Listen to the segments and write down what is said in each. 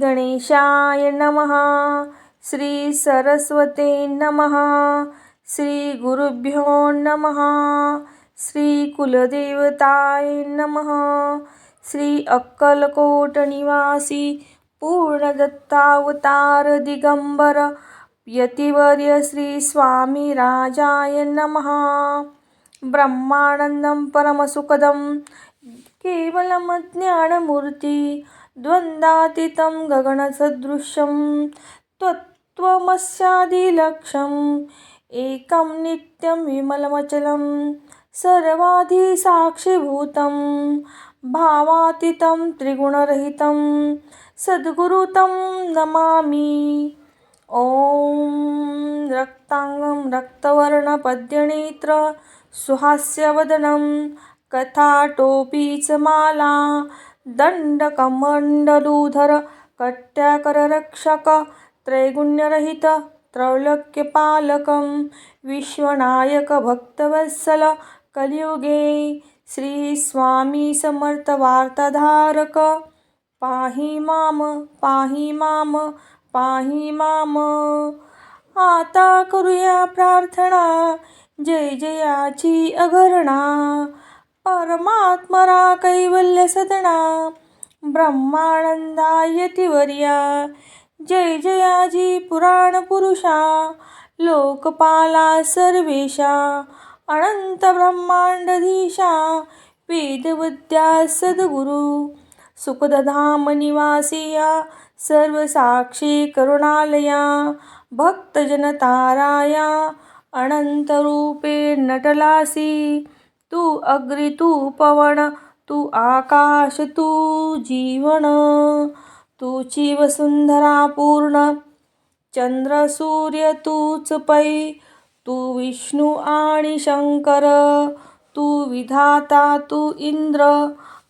गणेशाय नमः। श्री सरस्वते नमः। श्री गुरुभ्यो नमः। श्री कुलदेवताय नमः। श्री अक्कलकोट निवासी पूर्णदत्तावतार दिगंबर यतिवर्य श्री स्वामी राजाय नमः। ब्रह्मानन्दं परमसुखदं केवलं ज्ञानमूर्ती द्वन्द्वातीतं गगनसदृशं त्वत्त्वमस्यादिलक्ष्यम् एकं नित्यं विमलमचलं सर्वाधिसाक्षिभूतं भावातीतं त्रिगुणरहितं सद्गुरुतं नमामि। ॐ रक्ताङ्गं रक्तवर्णपद्यनेत्र सुहास्यवदनं कथाटोपी च माला दण्डकमण्डलूधर कट्याकररक्षक त्रैगुण्यरहित त्रैलोक्यपालकं विश्वनायक भक्तवत्सल कलियुगे श्री स्वामी समर्थ वार्ताधारक। पाहि माम पाहि माम पाहि माम। आता करूया प्रार्थना जय जयाची अघरणा। परमात्मरा कैवल्य सदना ब्रह्मानंदा यतिवर्या। जय जयाजी पुराण पुरुषा लोकपाला सर्वेशा अनंत ब्रह्मांडधीशा वेदविद्या सद्गुरु। सुखदधाम निवासिया सर्वसाक्षी करुणालया भक्तजनताराया अनंतरूपे नटलासी। तू अग्री तू पवन तू आकाश तू जीवन तूची वसुंधरा पूर्ण चंद्र सूर्य तूच पै तू विष्णू आणि शंकर तू विधाता तू इंद्र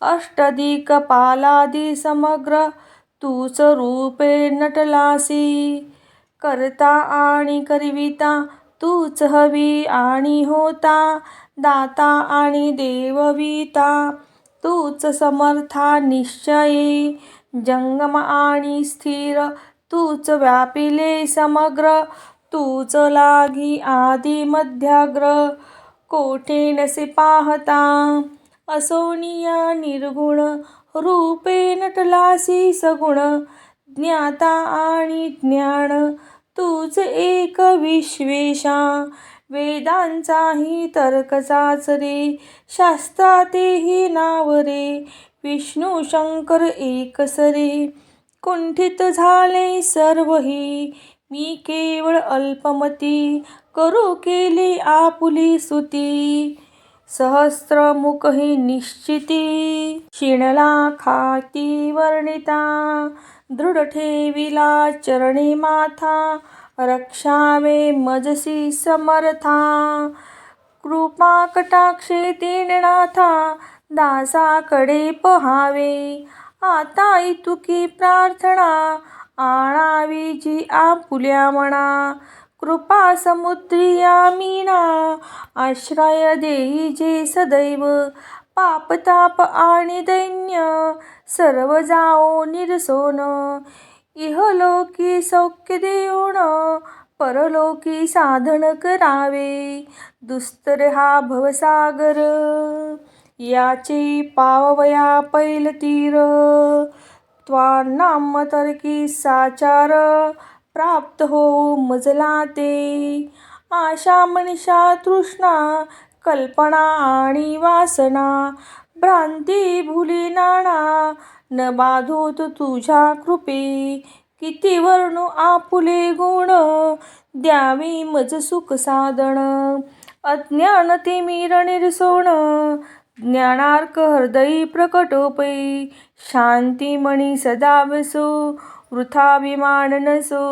अष्टदिक्पालादी समग्र तूच रूपे नटलासी करता आणि करविता तूच हवी आणि होता दाता आणि देवविता. तूच समर्था निश्चयी जंगम आणि स्थिर. तूच व्यापिले समग्र तूच लागी आदि मध्याग्र. कोठे नसे पाहता? असोनिया निर्गुण रूपे नटलासी सगुण. ज्ञाता आणि ज्ञान तूच एक विश्वेशा. वेदांचाही तर्क रे शास्त्रातेही नाव रे विष्णू शंकर एकसरे कुंठित झाले सर्वही. मी केवळ अल्पमती करू केली आपुली सुती सहस्रमुखही निश्चिती. शिणला खाती वर्णिता. दृढ ठेविला चरणी माथा रक्षावे मजसी समर्था कृपा कटाक्षे दीननाथा दासाकडे पहावे आता इतुकी प्रार्थना आणावी जी आपुल्या म्हणा कृपा समुद्री मीना आश्रय देई जे सदैव पापताप आणि दैन्य सर्व जाओ निरसोन इहलोकी सौख्य देऊन परलोकी साधन करावे. दुस्तर हा भवसागर. याचे पाववया पैल तीर. त्वा तर्की साचार प्राप्त हो मजला ते. आशा मनिषा तृष्णा कल्पना आणि वासना. भ्रांती भुली नाणा न बाधोत तुझ्या कृपे. किती वर्णू आपुले गुण द्यावी मज सुख साधन. अज्ञान ते मीर निरसोण ज्ञानार्क हृदयी प्रकटोपै. शांतिमणी सदा वसो वृथाभिमान नसो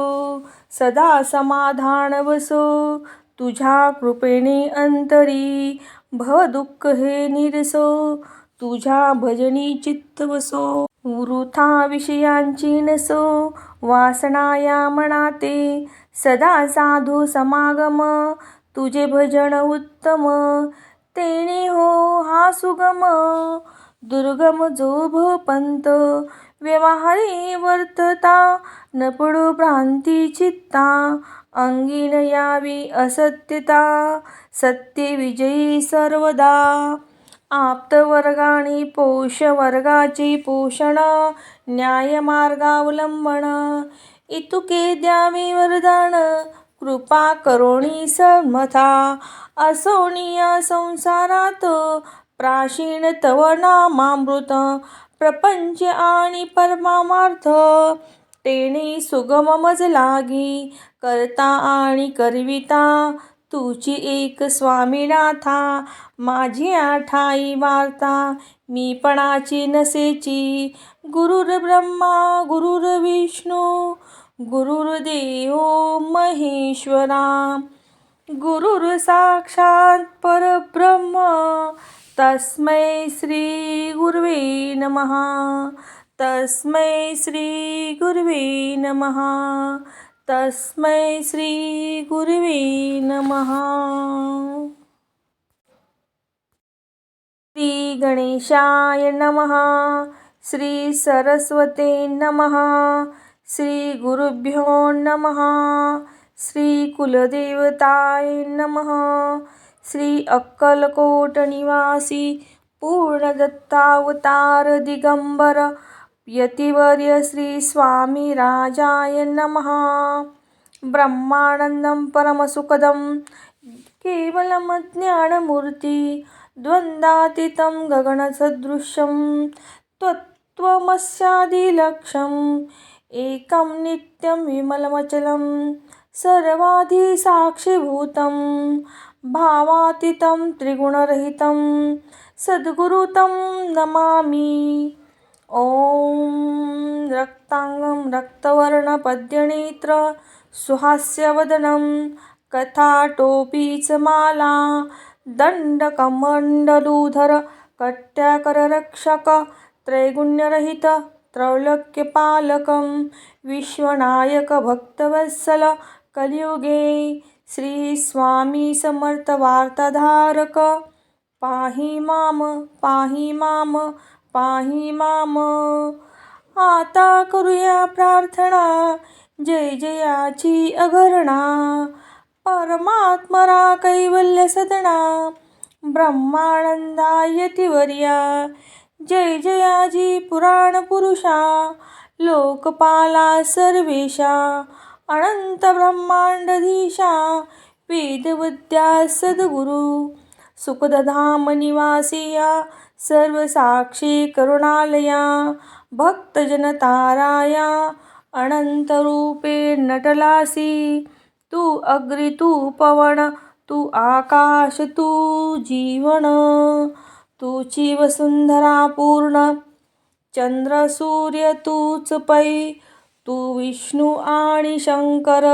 सदा समाधान वसो तुझ्या कृपेने अंतरी दुःख हे निरसो तुझ्या भजनी चित्त वसो वृथा विषयांची नसो वासना या मनाते सदा साधू समागम तुझे भजन उत्तम तेणे हो हा सुगम दुर्गम जो पंत व्यवहारे वर्तता न पडो भ्रांती चित्ता अंगी न यावी असत्यता सत्य विजयी सर्वदा. आप्तवर्गाने पोष वर्गाचे पोषण न्यायमार्गावलंबन इतुके द्यावे वरदान कृपा करोणी समथा. असोनिया संसारात प्राचीन तव नामामृत प्रपंच आणि परमार्थ तेने सुगम मज लागी करता आणि करविता. तुची एक स्वामीनाथा माझी आठाई वार्ता. मीपणाची नसेची. गुरुर ब्रह्मा गुरुर विष्णू गुरुर्देव महेश्वरा. गुरुर साक्षात परब्रह्म तस्मै श्री नमः। तस्मै श्री नमः। तस्मै श्री नमः। श्री गणेशाय नमः। श्री सरस्वते नमः। श्री गुरुभ्यो नमः। श्री कुलदेवताय नमः। श्री अक्कलकोट निवासी पूर्णदत्तावतार दिगंबर यतिवर्य श्री स्वामी राजाय नमः। ब्रह्मानन्दं परमसुखदं केवलं ज्ञानमूर्ति द्वन्द्वातीतं गगनसदृशं त्वत्त्वमस्यादिलक्ष्यम् एकं नित्यं विमलमचलं सर्वाधिसाक्षिभूतं भावातीतं त्रिगुणरहितं सद्गुरुतं नमामि। ॐ रक्ताङ्गं रक्तवर्णपद्यनेत्र सुहास्यवदनं कथाटोपीचमाला च माला दण्डकमण्डलूधर कट्याकररक्षक त्रैगुण्यरहित त्रौलक्यपालकं विश्वनायक भक्तवत्सल कलियुगे श्री स्वामी समर्थ वार्ताधारक. पाही माम पाही माम पाही माम. आता करूया प्रार्थना. जय जयाची अघरणा. परमात्मरा कैवल्य सदना. ब्रह्मानंदायतिवर्या जय जयाजी पुराण पुरुषा. लोकपाला सर्वेशा. अनंत ब्रह्मांडधीशा वेदविद्या सद्गुरु सुखदधाम निवासिया सर्वसाक्षी करुणालया भक्तजनताराया अनंतरूपे नटलासी तू अग्री तू पवन तू आकाश तू जीवन तुची वसुंधरा पूर्ण चंद्र सूर्य तूच पै तू विष्णू आणि शंकर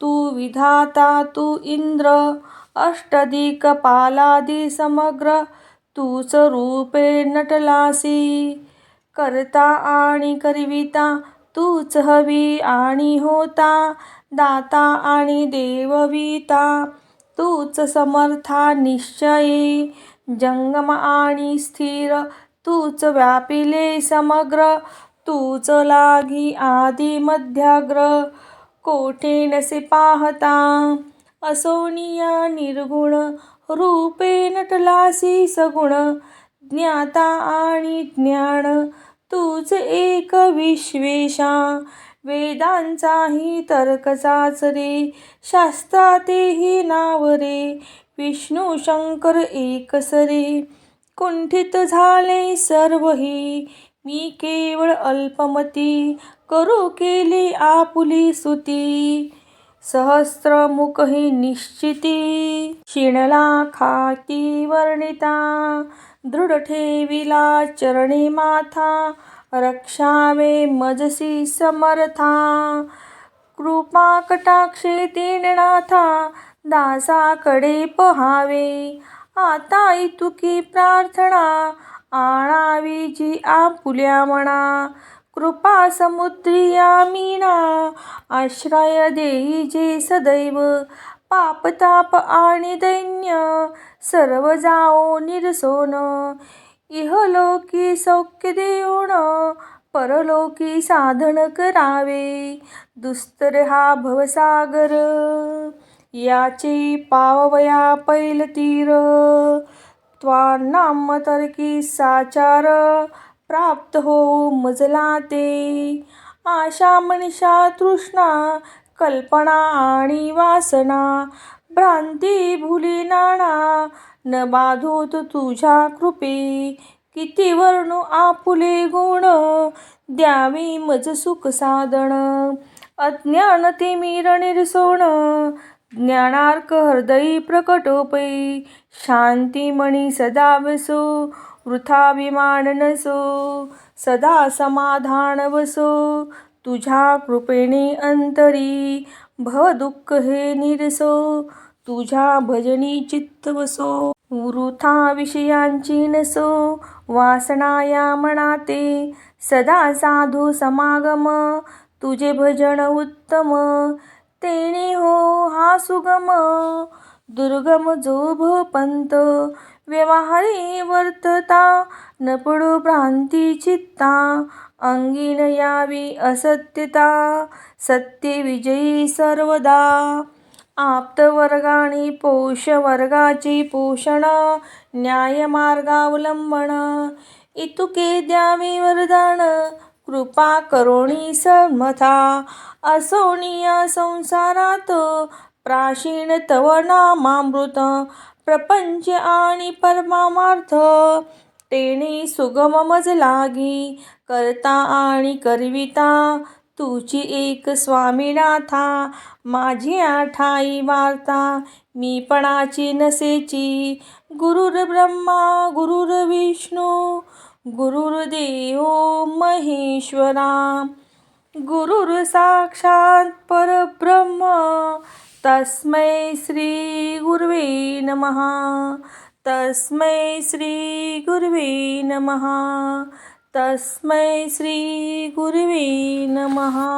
तू विधाता तू इंद्र अष्टदिक पालादी समग्र तूच रूपे नटलासी. करता आणि करविता तूच हवी आणि होता. दाता आणि देवविता तूच समर्था निश्चयी. जंगम आणि स्थिर तूच व्यापिले समग्र तूच लागी आदि मध्याग्र कोठे नसे पाहता? असोनिया निर्गुण रूपे नटलासी सगुण ज्ञाता आणि ज्ञान तूच एक विश्वेशा. वेदांचाही तर्कचाच रे शास्त्रातेही नाव रे विष्णू शंकर एकसरे कुंठित झाले सर्वही. मी केवळ अल्पमती करू केली आपुली सुती सहस्रमुखही निश्चिती. शिणला खाती वर्णिता. दृढ ठेविला चरणी माथा. रक्षावे मजसी समर्था. कृपा कटाक्षे दीननाथा दासाकडे पहावे. आता इतुकी प्रार्थना. आणावीची आपुल्या म्हणा कृपा समुद्रिया मीना आश्रय देई जे सदैव. पापताप आणि दैन्य. सर्व जाओ निरसोन. इहलोकी सौख्य देऊन. परलोकी साधन करावे. दुस्तर हा भवसागर. याचे पाववया पैल तीर नाम तरकी साचार प्राप्त हो मजला ते. आशा मनिषा तृष्णा कल्पना आणि वासना भ्रांती भुली नाणा न बाधोत तुझ्या कृपे. किती वर्णू आपुले गुण द्यावी मज सुख साधन. अज्ञान ते मीर सोण ज्ञानार्क हृदयी प्रकटोपै शांतिमणी सदा बसो वृथाभिमान नसो सदा समाधान बसो तुझ्या कृपेने अंतरी भव दुःख हे निरसो तुझ्या भजनी चित्त बसो वृथा विषयांची नसो वासनाया मनाते सदा साधू समागम तुझे भजन उत्तम तेने हो हा सुगम दुर्गम जो पंत व्यवहारे वर्तता न पडो भ्रांती चित्ता अंगी न यावी असत्यता सत्य विजयी सर्वदा. आप्त वर्गाने पोष वर्गाची पोषण न्यायमार्गावलंबण इतुके द्यावे वरदान कृपा करोणी समथा. असोनिया संसारात प्राशीण तव नामामृत प्रपंच आणि परमार्थ तेने सुगम मज लागी करता आणि करविता तुझी एक स्वामीनाथा माझी आठाई वार्ता मी पणाची नसेची गुरुर ब्रह्मा गुरुर विष्णू गुरुर्देव महेश्वरा. गुरुर् साक्षात परब्रह्म. तस्मै श्री गुर्वे नमः. तस्मै श्री गुर्वे नमः. तस्मै श्री गुर्वे नमः.